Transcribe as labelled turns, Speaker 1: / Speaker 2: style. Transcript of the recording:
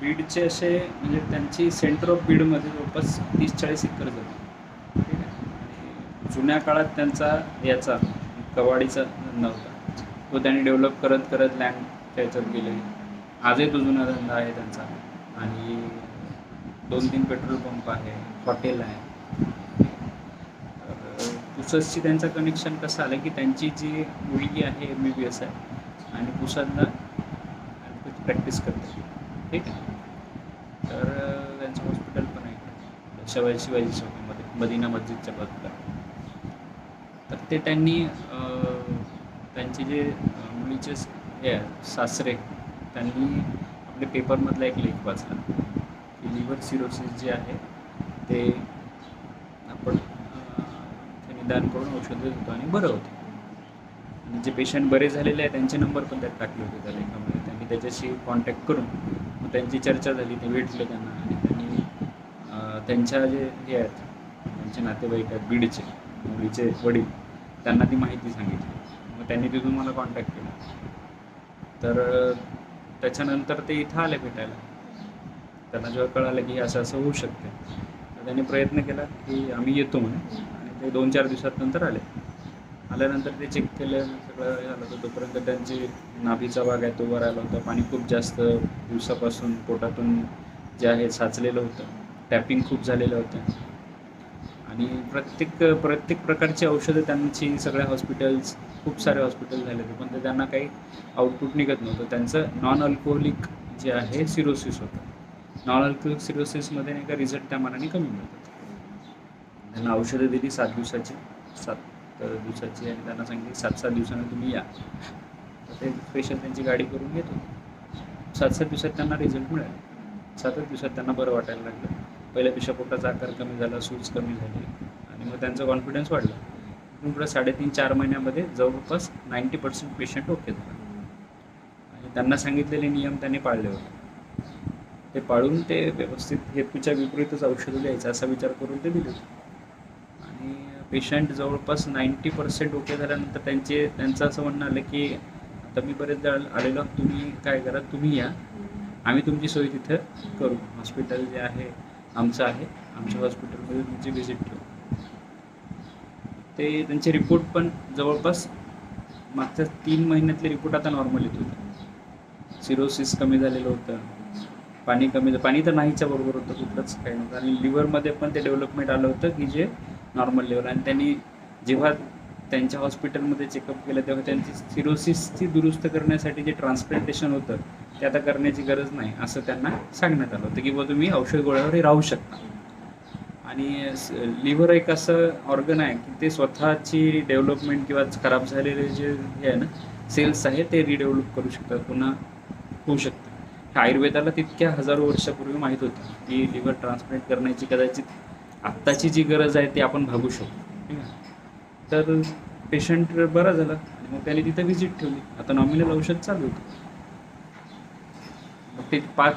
Speaker 1: बीडचे असे म्हणजे त्यांची सेंटर ऑफ बीडमध्ये जवळपास तीस चाळीस एकर जाते ठीक आहे? आणि जुन्या काळात त्यांचा याचा कवाडीचा धंदा होता. तो त्यांनी डेव्हलप करत करत लँड त्याच्यात गेले. आजही तो जुना धंदा आहे त्यांचा. आणि दोन तीन पेट्रोल पंप आहे हॉटेल आहे. तर पुसदची त्यांचं कनेक्शन कसं आलं की त्यांची जी मुलगी आहे एम बी बी एस आहे आणि पुसदला प्रॅक्टिस करते ठीक आहे. तर त्यांचं हॉस्पिटल पण आहे शिवाजी शिवाजी चौकीमध्ये मदिना मस्जिदच्या बाजूला. तर ते त्यांनी त्यांचे जे मुलीचे हे सासरे त्यांनी आपल्या पेपरमधला एक लेख वाचला. की लिव्हर सिरोसिस जे आहे ते आपण ते निदान करून औषध देतो आणि बरं होतं. आणि जे पेशंट बरे झालेले आहे त्यांचे नंबर पण त्यात टाकले होते त्या लेखामध्ये. त्यांनी त्याच्याशी कॉन्टॅक्ट करून मग त्यांची चर्चा झाली ते भेटले त्यांना आणि त्यांनी त्यांच्या जे हे आहेत त्यांचे नातेवाईक आहेत बीडचे मुलीचे वडील त्यांना ती माहिती सांगितली. मग त्यांनी तिथून मला कॉन्टॅक्ट केला. तर त्याच्यानंतर ते इथं आले भेटायला. त्यांना जेव्हा कळालं की असं असं होऊ शकते तर त्यांनी प्रयत्न केला की आम्ही येतो म्हणे आणि ते दोन चार दिवसात नंतर आले. आल्यानंतर ते चेक केलं सगळं हे झालं तर तोपर्यंत त्यांची नाभीचा भाग आहे तो वर आला होता. पाणी खूप जास्त दिवसापासून पोटातून जे आहे साचलेलं होतं. टॅपिंग खूप झालेलं होतं. आणि प्रत्येक प्रत्येक प्रकारची औषधं त्यांची सगळ्या हॉस्पिटल्स खूप सारे हॉस्पिटल झाले होते. पण ते त्यांना काही आउटपुट निघत नव्हतं. त्यांचं नॉन अल्कोहोलिक जे आहे सिरोसिस होतं. नॉन अल्कोहोलिक सिरोसिसमध्ये नाही का रिझल्ट त्या मानाने कमी मिळतात. त्यांना औषधं दिली सात दिवसाची सात तर दिवसाची आणि त्यांना सांगितलं सात सात दिवसानं तुम्ही या. तर ते स्पेशल त्यांची गाडी करून घेतो. सात सात दिवसात त्यांना रिझल्ट मिळाला. सातच दिवसात त्यांना बरं वाटायला लागलं. पहिल्यापेक्षा पोटाचा आकार कमी झाला सूज कमी झाली आणि मग त्यांचा कॉन्फिडन्स वाढला. इथून पुढे साडेतीन चार महिन्यामध्ये जवळपास नाईंटी पर्सेंट पेशंट ओके झाला. आणि त्यांना सांगितलेले नियम त्यांनी पाळले होते. ते पाळून ते व्यवस्थित हेतूच्या विपरीतच औषधं द्यायचं असा विचार करून ते दिले होते. पेशंट जवळपास नाईंटी पर्सेंट ओके झाल्यानंतर त्यांचे त्यांचं असं म्हणणं आलं की आता मी बरेचदा आलेलो तुम्ही काय करा तुम्ही या. आम्ही तुमची सोय तिथं करू. हॉस्पिटल जे आहे आमचं आहे. आमच्या हॉस्पिटलमध्ये तुमची व्हिजिट ठेवू ते त्यांचे रिपोर्ट पण जवळपास मागच्या तीन महिन्यातले रिपोर्ट आता नॉर्मल येत होते. सिरोसिस कमी झालेलं होतं. पाणी कमी पाणी तर नाहीच्या बरोबर होतं कुठलंच काही नव्हतं. आणि लिव्हरमध्ये पण ते डेव्हलपमेंट आलं होतं की जे नॉर्मल लेवल आणि त्यांनी जेव्हा त्यांच्या हॉस्पिटलमध्ये चेकअप केलं तेव्हा त्यांची सिरोसिसची दुरुस्त करण्यासाठी जे ट्रान्सप्लांटेशन होतं ते आता करण्याची गरज नाही असं त्यांना सांगण्यात आलं होतं की बुवा तुम्ही औषध गोळ्यावरही राहू शकता. आणि लिव्हर एक असं ऑर्गन आहे की ते स्वतःची डेव्हलपमेंट किंवा खराब झालेले जे हे आहे ना सेल्स आहे ते रिडेव्हलप करू शकतात पुन्हा होऊ शकतं. आयुर्वेदाला तितक्या हजारो वर्षापूर्वी माहीत होतं की लिव्हर ट्रान्सप्लांट करण्याची कदाचित आत्ताची जी गरज आहे ती आपण भागू शकतो ठीक आहे? तर पेशंट बरा झाला आणि मग त्याने तिथं व्हिजिट ठेवली. आता नॉमिनल औषध चालू होतं. मग ते पाच